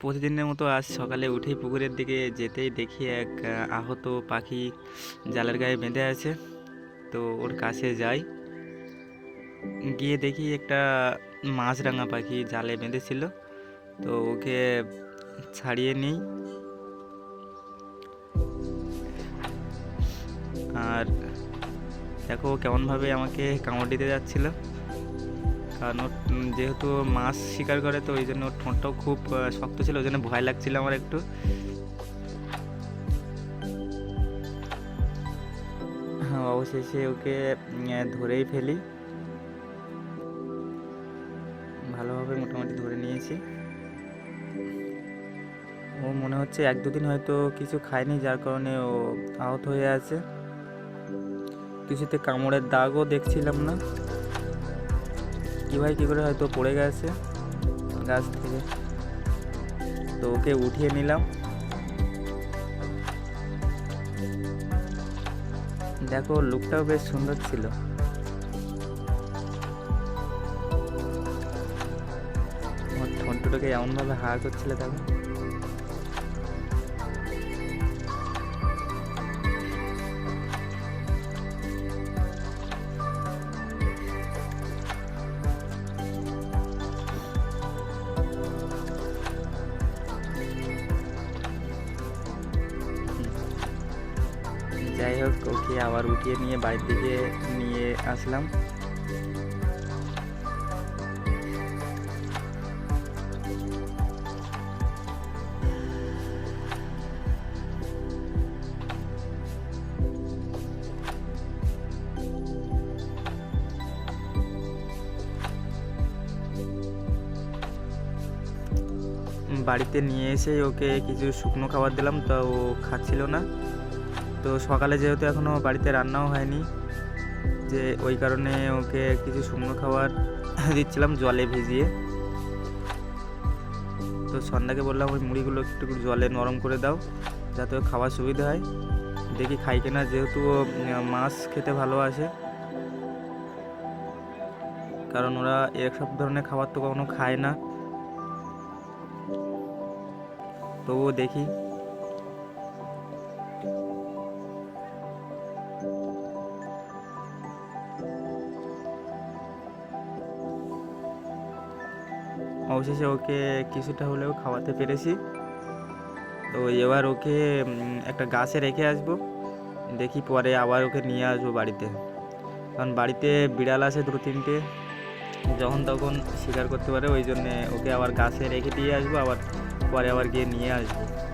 প্রতিদিনের মতো আজ সকালে উঠেই পুকুরের দিকে যেতেই দেখি এক আহত পাখি জালের গায়ে বেঁধে আছে। তো ওর কাছে যাই। গিয়ে দেখি একটা মাছরাঙা পাখি জালে বেঁধেছিল। তো ওকে ছাড়িয়ে নিই। আর দেখো কেমনভাবে আমাকে কামড় দিতে যাচ্ছিল। কারণ যেহেতু মাছ শিকার করে, তো ওই জন্য ওর ঠোঁটটাও খুব শক্ত ছিল, ওই জন্য ভয় লাগছিল আমার একটু। হ্যাঁ অবশেষে ওকে ধরেই ফেলি। ভালোভাবে মোটামুটি ধরে নিয়েছি। ও মনে হচ্ছে এক দুদিন হয়তো কিছু খায়নি, যার কারণে ও আহত হয়ে আছে। কিছুতে কামড়ের দাগও দেখছিলাম না। ভাই কী করে হয়তো পড়ে গেছে গাছ থেকে। তো ওকে উঠিয়ে নিলাম। দেখো লুকটাও বেশ সুন্দর ছিল। আমার ঠোঁটটাকে এমনভাবে হা করছিল দেখো। যাই হোক, ওকে আবার উঠিয়ে নিয়ে বাড়ির দিকে নিয়ে আসলাম। বাড়িতে নিয়ে এসে ওকে কিছু শুকনো খাবার দিলাম, তা ও খাচ্ছিল না। তো সকালে যেহেতু এখনও বাড়িতে রান্নাও হয়নি, যে ওই কারণে ওকে কিছু শুকনো খাবার দিচ্ছিলাম জলে ভিজিয়ে। তো সন্ধ্যাকে বললাম ওই মুড়িগুলো একটু জলে নরম করে দাও, যাতে খাওয়ার সুবিধা হয়। দেখি খাই কিনা, যেহেতু ও মাছ খেতে ভালোবাসে। কারণ ওরা এসব ধরনের খাবার তো কখনো খায় না। তবুও দেখি। অবশেষে ওকে কিছুটা হলেও খাওয়াতে পেরেছি। তো এবার ওকে একটা গাছে রেখে আসব। দেখি পরে আবার ওকে নিয়ে আসব বাড়িতে। কারণ বাড়িতে বিড়াল আছে দু তিনটে। যখন তখন শিকার করতে পারে, ওই জন্যে ওকে আবার গাছে রেখে দিয়ে আসব, আবার পরে আবার গিয়ে নিয়ে আসব।